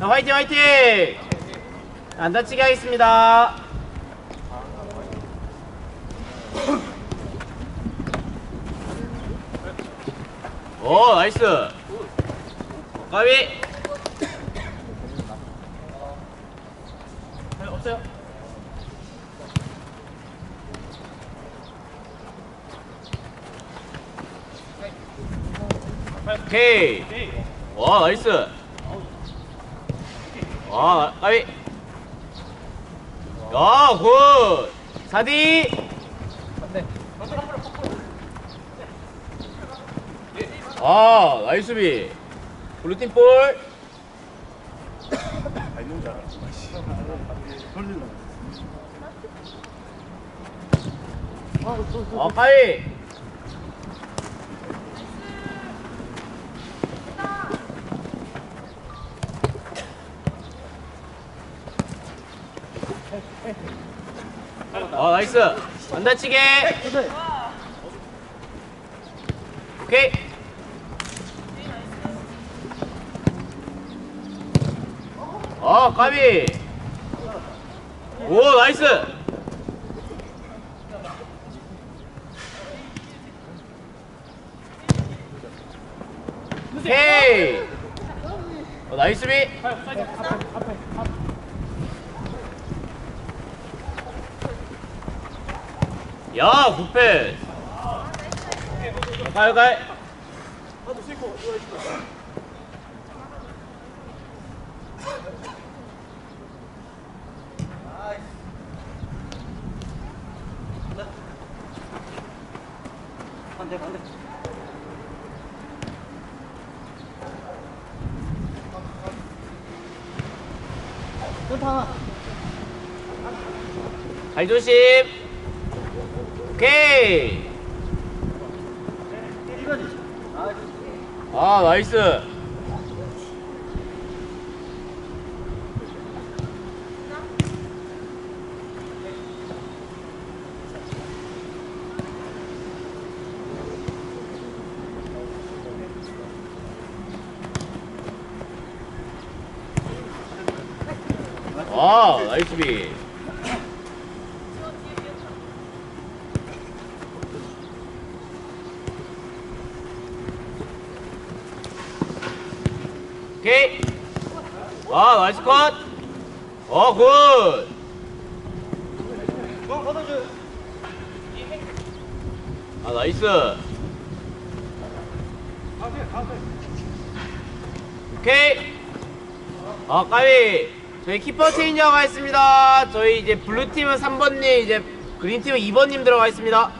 자, 화이팅 화이팅! 안 다치게 하겠습니다. 오 나이스. 없어요. 오케이. 와 나이스. 와 까비. 야 굿. 사디. 아 나이스 비. 블루팀 볼. 어 까비. 어 나이스. 안 다치게. 오케이. 어 까비. 오 나이스. 오케이. 어, 나이스 비 야, 굿패. 가요, 가요. 발 조심. 오케이. 아, 나이스. 와, 나이스 비. 오케이. 아, 나이스 컷. 어, 굿. 아, 나이스. 오케이. 아, 까비. 저희 키퍼 체인저가 있습니다. 저희 이제 블루팀은 3번님, 이제 그린팀은 2번님 들어가 있습니다.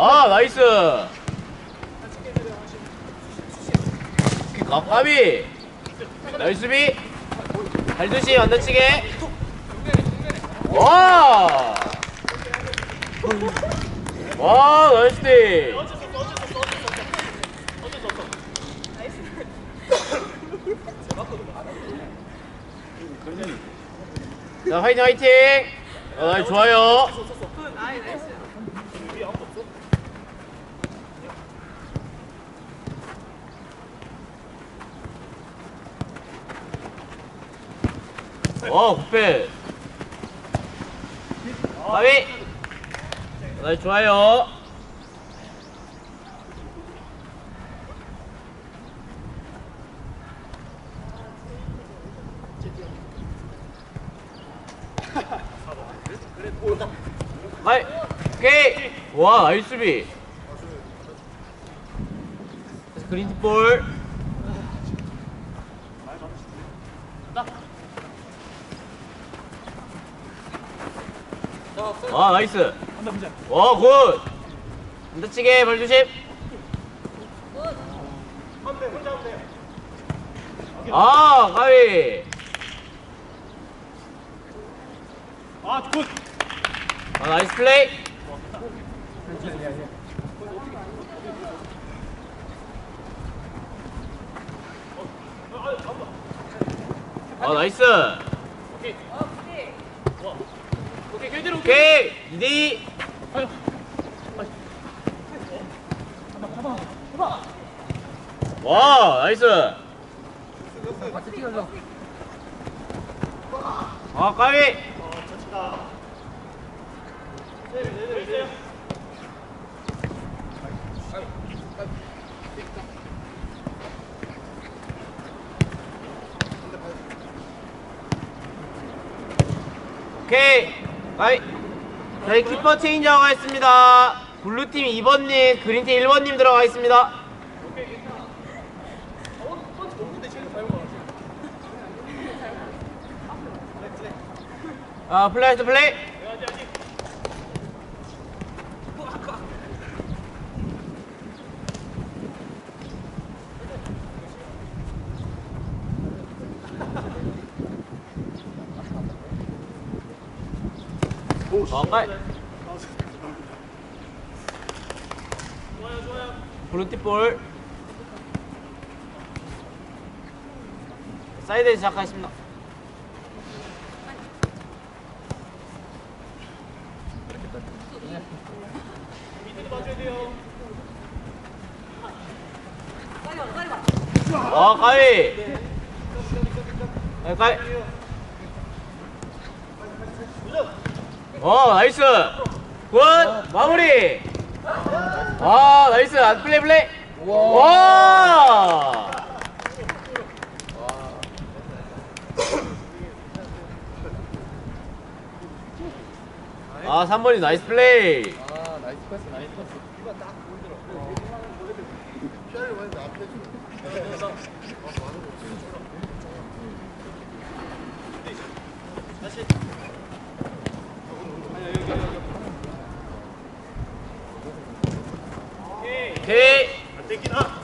아 나이스. 아 까비. 나이스 비. 발두시 안 다치게. 와. 와 나이스 디. 자 화이팅 화이팅. 어 좋아요. 와 굿패. 가위. 네, 좋아요. 하이, 오케이. 와 아이스비. 그린볼. 와 나이스. 와굿. 안다치게 벌 조심. 아 가위. 아굿아 아, 나이스 플레이. 아 나이스. 오케이, 걔대로. 오케이 2대2 아유. 와 나이스. 아 까비 오케이. 까비 저희 키퍼 체인지하고 가겠습니다. 블루팀 2번님 그린팀 1번님 들어가 있습니다. 아 플레이스 플레이 어, 까이. 블루티볼. 사이드에 시작하겠습니다. 어 까비 아, 까 어 나이스. 굿. 마무리. 아 나이스. 안 플레이 플레이. 와. 아, 3번이 나이스 플레이. 아 나이스 패스 나이스 패스. 오케이. 땡기나.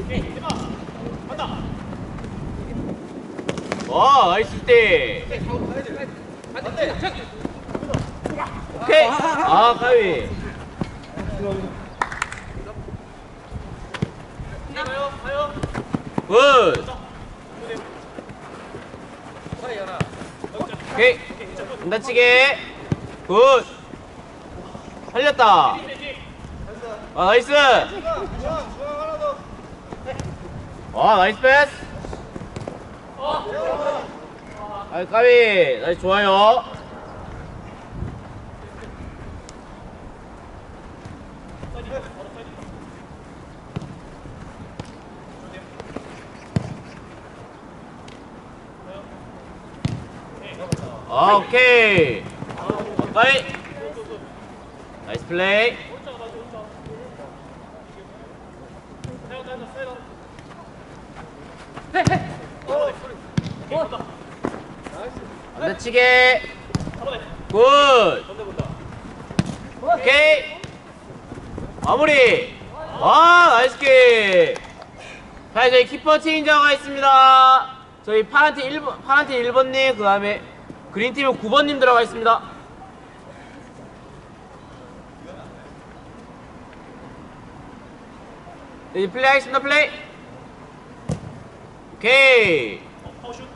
오케이, 해봐. 간다. 와, 나이스 때. 오케이. 아, 까비. 가요, 가요. 굿. 오케이. 안 다치게. 굿. 살렸다. 아, 나이스. 아, 나이스 패스. 아, 까비. 나이스 좋아요. 아, 오케이. 까비. 나이스 플레이. 안 다치게. 굿. 오케이. 마무리. 와, 나이스 킥. 자, 저희 키퍼 체인저가 있습니다. 저희 파란팀 1번, 파란팀 1번님, 그 다음에 그린팀은 9번님 들어가 있습니다. 네, 이제 플레이 하겠습니다, 플레이. 오케이. 파우슛.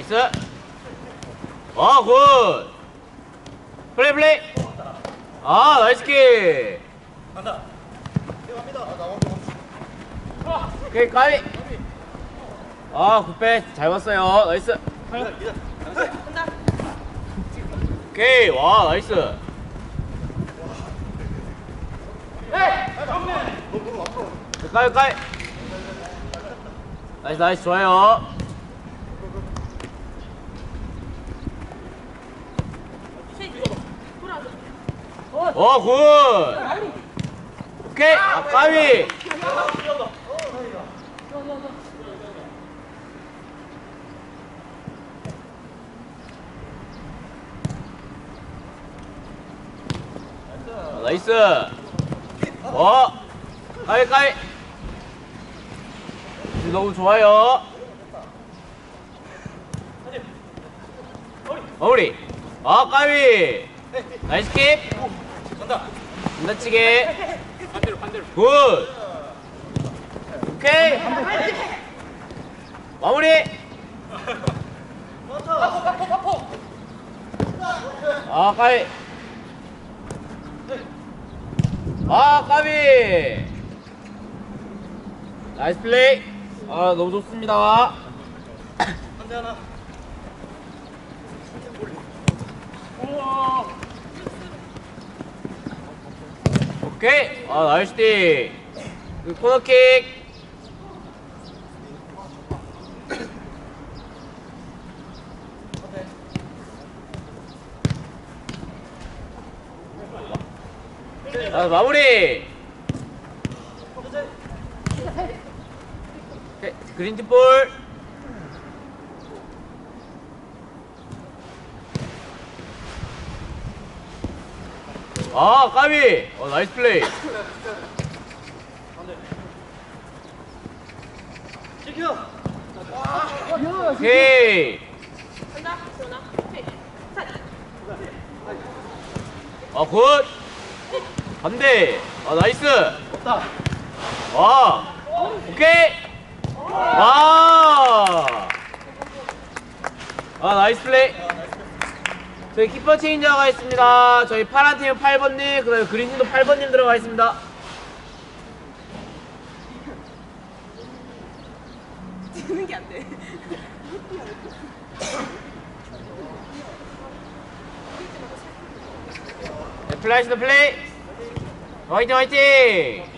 나이스. 아, 굿. 플레이, 플레이. 아, 나이스 킥. 간다. 오케이, 까비. 아, 굿패. 잘 봤어요. 나이스. 오케이, 와, 나이스. 까비, 까비. 나이스, 나이스, 좋아요. 어, 굿! 오케이! 아, 까비! 아, 나이스! 어! 까비, 까비! 너무 좋아요. 어우리! 어, 아, 까비! 나이스 킵! 다치게. 반대로 반대로. 굿. 오케이. 마무리. 아, 까비. 아, 까비. 나이스 플레이. 아, 너무 좋습니다. 반대 하나. 오케이. 아, 나이스 띠. 그 코너킥. 아, 마무리. 오케이, 그린팀 볼. 아, 까비. 어, 나이스 플레이. 오케이. 간다. 지원아. 헤이. 자. 아, 굿. 반대. 아, 나이스. 와. 오케이. 와. 아, 나이스 플레이. 저희 키퍼 체인저가 있습니다. 저희 파란 팀은 8번님, 그 다음에 그린 팀도 8번님 들어가 있습니다. 지는 게 안 돼. 네, 플라이스도 플레이. 화이팅, 화이팅.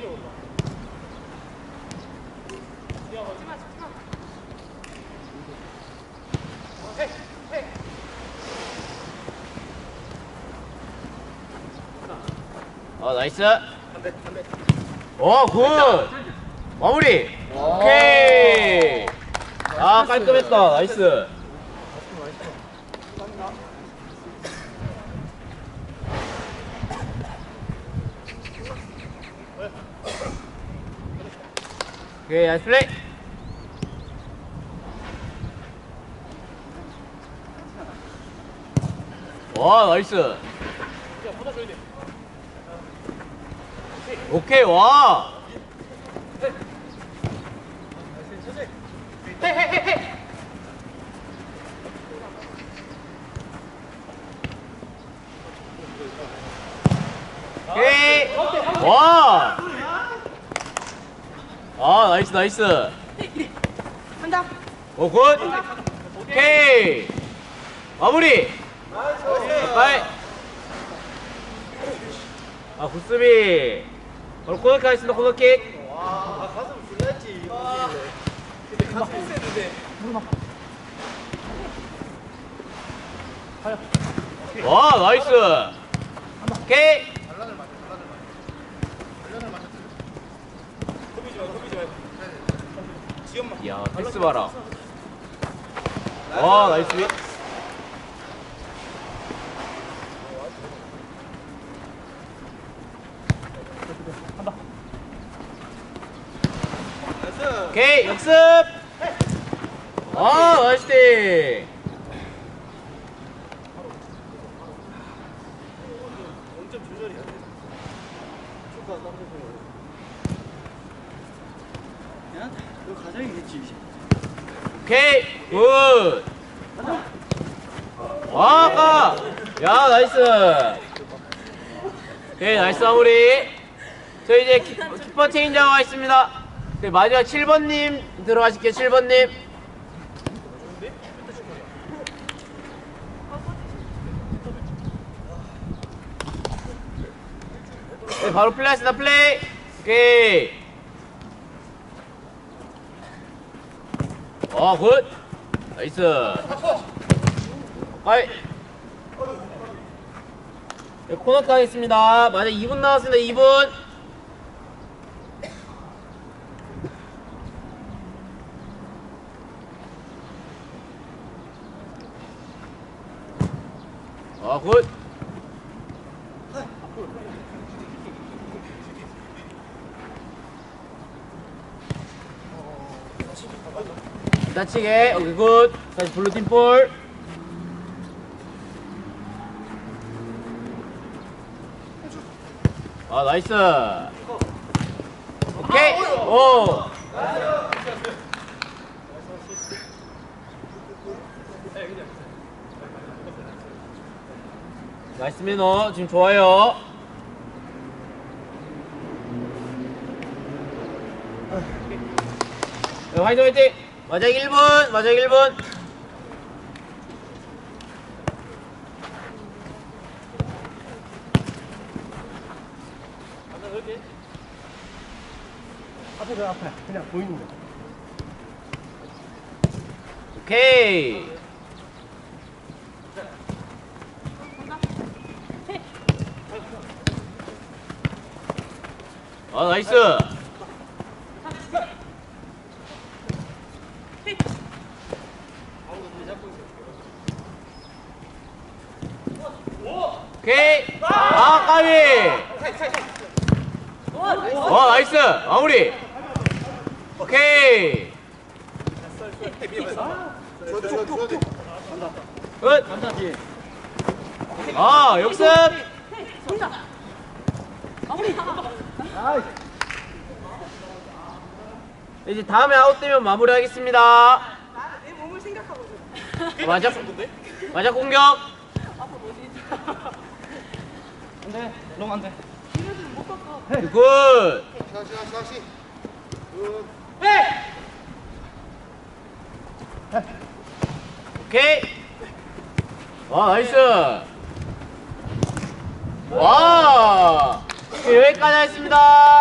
어, 나이스. 어, 굿. 마무리. 오케이. 아, 깔끔했다. 나이스. 오케이, 나이스 플레이. 와, 나이스. 오케이, 와. 오케이. 와. 아, 나이스, 나이스. 간다. 오, 굿. 오케이. 마무리. 가까이. 아, 굿수비. 오늘 코너킥 하겠습니다, 코너킥. 와, 가슴 불났지. 근데 가슴 세는데. 와, 나이스. 오케이. 겁이지 마, 겁이지 마. 지연만. 이야, 패스 봐라. 와, 나이스. 나이스. 오케이, 역습. 아, 나이스 너 가장이겠지. 오케이, 굿. 와, 아까. 야, 나이스. 오케이, 나이스 마무리. 저희 이제 키, 키퍼 체인저가 있습니다. 네, 마지막 7번님 들어가실게요, 7번님. 네, 바로 플레이 하시다, 플레이. 오케이. 어, 굿. 나이스. 아이. 네, 코너 가겠습니다. 만약 2분 나왔습니다. 2분. 아, 굿. 다치게. 오케이, 굿. 다시 블루 팀 볼. 아, 나이스. 오케이. 오. 나이스 매너 지금 좋아요. 네, 화이팅 화이팅. 마작 1분 마작 1분. 앞에 그 앞에. 그냥 보이는 거. 오케이 아 나이스. 오케이. 아 까비. 와 나이스. 마무리. 오케이. 끝. 간다 뒤에. 아 역습. 마무리. 이제 다음에 아웃되면 마무리하겠습니다. 나내 몸을 생각하고. 맞아 맞아 공격. 아빠 뭐지? 안돼. 너무 안돼. 못. 굿. 다시 다시 다시. 오케이. 와 나이스. 와 여기까지 하겠습니다